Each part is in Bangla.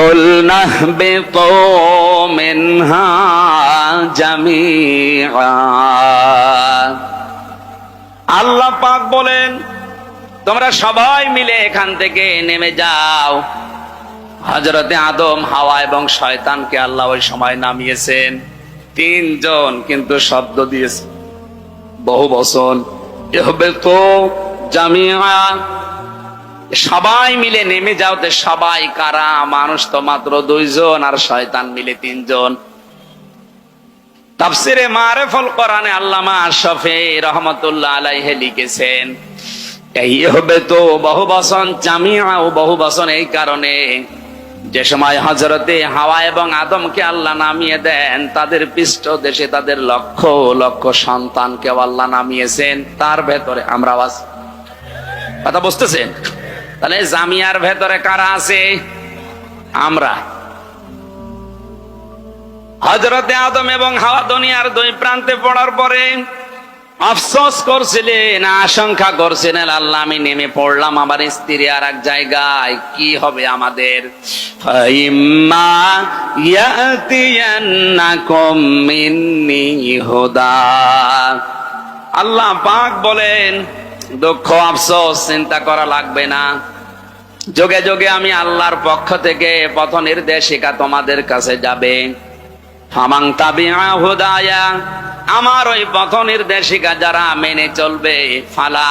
قلنا اهبطوا منها جميعا আল্লাহ পাক বলেন তোমরা সবাই মিলে এখান থেকে নেমে যাও হজরতে আদম হাওয়া এবং শয়তানকে আল্লাহ ওই সময় নামিয়েছেন তিনজন কিন্তু শব্দ দিয়েছে বহু বচন এহবে তো জামিয়া সবাই মিলে নেমে যাওতে সবাই কারা? মানুষ তো মাত্র দুইজন আর শয়তান মিলে তিনজন। তাফসিরে মারেফল কোরআনে আল্লামা আশফে রহমতুল্লাহ আলাইহে লিখেছেন, এই হবে তো বহু বসন জামিয়া ও বহু বসন এই কারণে যে সময় হজরতে হাওয়া এবং আদমকে আল্লাহ নামিয়ে দেন, তাদের পৃষ্ঠ দেশে তাদের লক্ষ লক্ষ সন্তানকে আল্লাহ নামিয়েছেন। তার ভেতরে আমরা আছি কথা বুঝতেছেন? তাহলে জামিয়ার ভেতরে কারা আছে? আমরা। হজরতে আদম এবং হাওয়া দুনিয়ার দুই প্রান্তে পড়ার পরে আফসোস করছিলেন, আশঙ্কা করছিলেন, আল্লাহ, আমি নেমে পড়লাম আমার স্ত্রী আর এক জায়গায়, কি হবে আমাদের? আল্লাহ পাক বলেন, দুঃখ, আফসোস, চিন্তা করা লাগবে না। যোগে যোগে আমি আল্লাহর পক্ষ থেকে পথ নির্দেশিকা তোমাদের কাছে যাবে। হামাং আমার ওই পথ নির্দেশিকা যারা মেনে চলবে, ফালা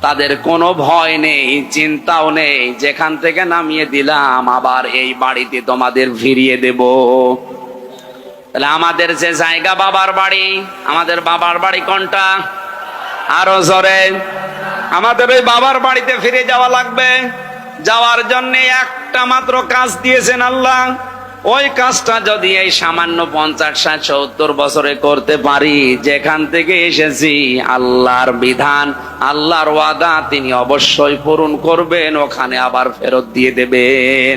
তাদের কোনো ভয় নেই, চিন্তাও নেই, যেখান থেকে নামিয়ে দিলাম, আবার এই বাড়িতে তোমাদের ফিরিয়ে দেব। তাহলে আমাদের যে জায়গা বাবার বাড়ি, আমাদের বাবার বাড়ি কোনটা? আরও জোরে। আমাদের ওই বাবার বাড়িতে ফিরে যাওয়া লাগবে। যাওয়ার জন্য একটা মাত্র কাজ দিয়েছেন আল্লাহ। ওই কাজটা যদি এই সামান্য পঞ্চাশ, ষাট, সত্তর বছরে করতে পারি, যেখান থেকে এসেছি, আল্লাহর বিধান, আল্লাহর ওয়াদা তিনি অবশ্যই পূরণ করবেন, ওখানে আবার ফেরত দিয়ে দেবেন।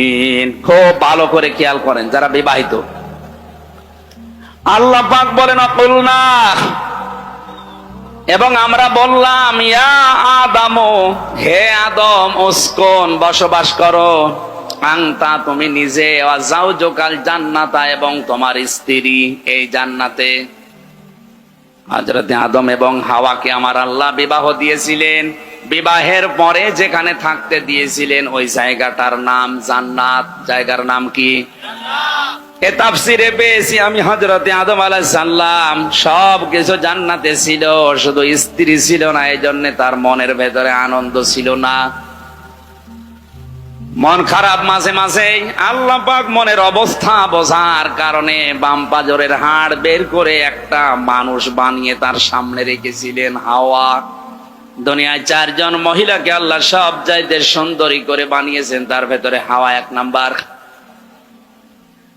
খুব ভালো করে খেয়াল করেন যারা বিবাহিত। আল্লাহ পাক বলেন অকুল না এবং আমরা বললাম, ইয়া আদম, হে আদম, উস্কন, বসবাস করো। আংতা তুমি নিজে যাও জোকাল জান্নাতা, এবং তোমার স্ত্রী এই জান্নাতে। হজরতে আদম এবং হাওয়াকে আমার আল্লাহ বিবাহ দিয়েছিলেন। বিবাহের পরে যেখানে থাকতে দিয়েছিলেন, ওই জায়গাটার নাম জান্নাত। জায়গার নাম কি? আমি হজরতে আদম সব কিছু জান্নাতে ছিল, শুধু স্ত্রী ছিল না এই জন্য তার মনের ভেতরে আনন্দ ছিল না। মন খারাপ মাঝে মাঝে আল্লাহ পাক মনের অবস্থা বোঝার কারণে বাম পাজরের হাড় বের করে একটা মানুষ বানিয়ে তার সামনে রেখেছিলেন হাওয়া। দুনিয়ায় চারজন মহিলাকে আল্লাহ সব চাইতে সুন্দরী করে বানিয়েছেন, তার ভেতরে হাওয়া এক নাম্বার।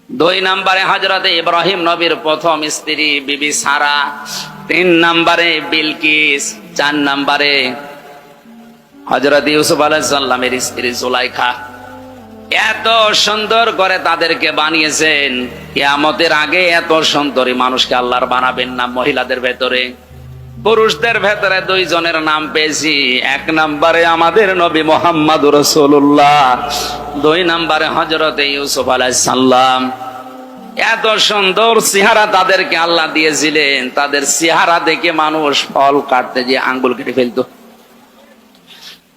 দুই নাম্বারে হজরতে ইব্রাহিম নবীর প্রথম স্ত্রী বিবি সারা। তিন নাম্বারে বিলকিস। চার নাম্বারে হজরত ইউসুফ আলাইসাল্লামের স্ত্রী জুলাইখা। এত সুন্দর করে তাদেরকে বানিয়েছেন, কিয়ামতের আগে এত সুন্দরী মানুষকে আল্লাহর বানাবেন না মহিলাদের ভেতরে। পুরুষদের ভেতরে দুইজনের নাম পেয়েছি। এক নম্বরে আমাদের নবী মোহাম্মদ রসুল্লাহ দুই নম্বরে হজরত ইউসুফ আলাইসাল্লাম এত সুন্দর চেহারা তাদেরকে আল্লাহ দিয়েছিলেন। তাদের চেহারা দেখে মানুষ ফল কাটতে যে আঙ্গুল কেটে ফেলতো।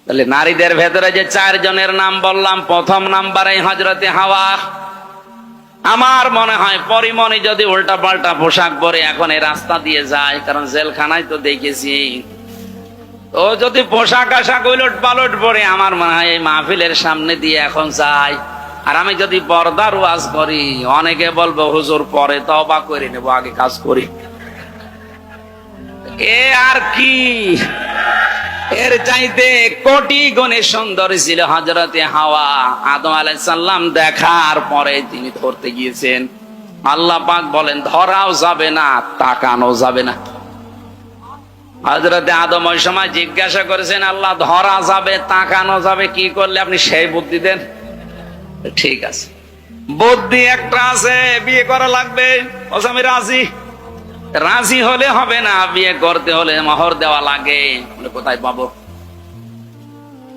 তাহলে নারীদের ভেতরে যে চারজনের নাম বললাম, প্রথম নাম্বারে হজরতে হাওয়া আমার মনে হয় পরিমণি যদি উল্টা পাল্টা পোশাক পরে এখন এই রাস্তা দিয়ে যায়, কারণ জেলখানায় তো দেখেছি। ও যদি পোশাক আশাক উলট পালট পরে, আমার মনে হয় এই মাহফিলের সামনে দিয়ে এখন যায়। আর আমি যদি পর্দার ওয়াজ করি, অনেকে বলব, হুজুর, পরে তবা করে নেব, আগে কাজ করি। এ আর কি? এর চাইতে কোটি গুণে সুন্দর ছিল হজরতে হাওয়া। আদম আলাইসাল্লাম দেখার পরে তিনি ধরতে গিয়েছেন। আল্লাহ পাক বলেন, ধরাও যাবে না, তাকানো যাবে না। হজরতে আদম ওই সময় জিজ্ঞাসা করেছেন, আল্লাহ ধরা যাবে, তাকানো যাবে, কি করলে আপনি সেই বুদ্ধি দেন? ঠিক আছে। বুদ্ধি একটা আছে, বিয়ে করা লাগবে আমি রাজি। রাজি হলে হবে না, বিয়ে করতে হলে মোহর দেওয়া লাগে। কোথায় পাবো?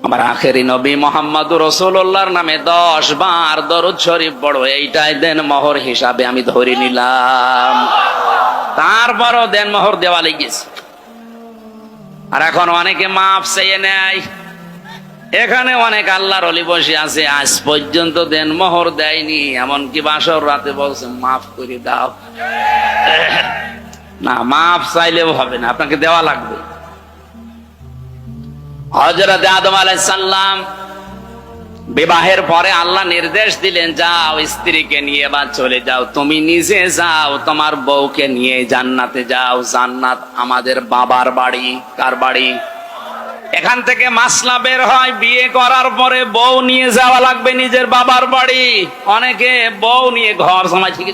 আমার আখেরি নবী মোহাম্মদ রসুল্লাহর নামে দশ বার দরুদ শরীফ পড়ো, এইটাই দেন মোহর হিসাবে আমি ধরে নিলাম। তারপরও দেন মোহর দেওয়া লেগেছে। আর এখন অনেকে মাপ চেয়ে নেয়। এখানে অনেক আল্লাহর অলি বসে আছে, আজ পর্যন্ত দেন মোহর দেয়নি। এমনকি বাসর রাতে বলছে, মাফ করে দাও। না, মাফ চাইলেও হবে না, আপনাকে দেওয়া লাগবে। হজরত আদম আলাইসাল্লাম বিবাহের পরে আল্লাহ নির্দেশ দিলেন, যাও স্ত্রীকে নিয়ে বা চলে যাও, তুমি নিজে যাও, তোমার বউকে নিয়ে জান্নাতে যাও, জান্নাত আমাদের বাবার বাড়ি। কার বাড়ি? এখান থেকে মাসলা বের হয়, বিয়ে করার পরে বউ নিয়ে যাওয়া লাগবে নিজের বাবার বাড়ি। অনেকে বউ নিয়ে ঘর সময় ঠিক